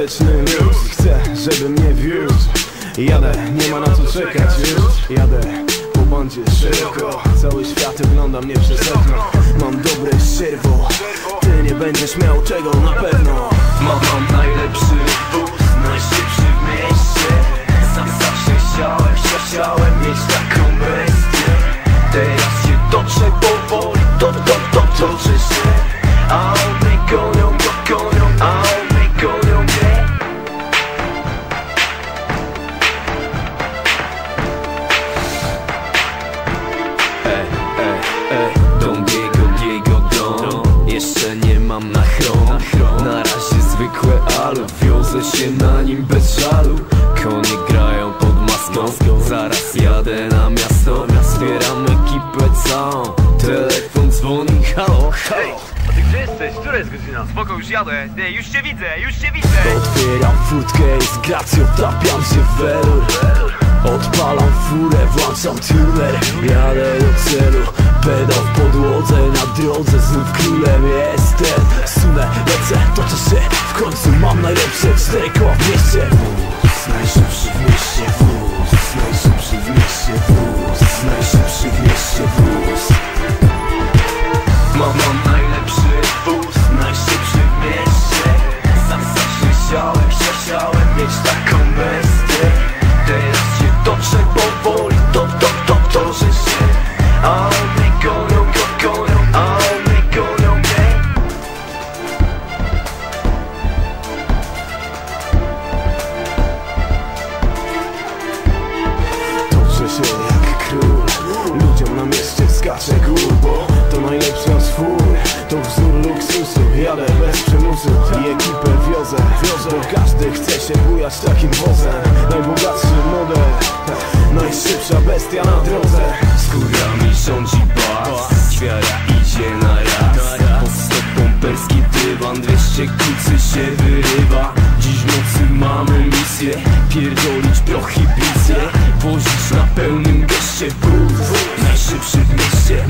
Świąteczny luz Chcę, żeby mnie wiózł. Jadę, nie ma na co czekać już. Jadę po bandzie szybko. Cały świat ogląda mnie przez okno. Mam dobre sierwo. Ty nie będziesz miał czego na pewno. Mam, mam najlepszy zwykłe alu Wiozę się na nim bez żalu. Konie grają pod maską. Zaraz jadę na miasto. Zbieram ekipę całą. Telefon dzwoni, halo, halo. A ty gdzie jesteś? Która jest godzina? Spoko, już jadę. Nie, już cię widzę, już cię widzę. Otwieram furtkę i z gracją tapiam się w welur Odpalam furę, włączam tuner. Jadę do celu. Pedał w podłodze Na drodze znów królem jestem. Sunę, lecę, toczę się W końcu skacze górbo To najlepsza z fur To wzór luksusu Jadę bez przymusu. I ekipę wiozę Wiozę. Bo każdy chce się bujać takim wozem. Najbogatszy model Najszybsza bestia na drodze. Z górami rządzi bas Ćwiara misję Pierdolić prohibicję Wozić na pełnym geście Najszybszy w mieście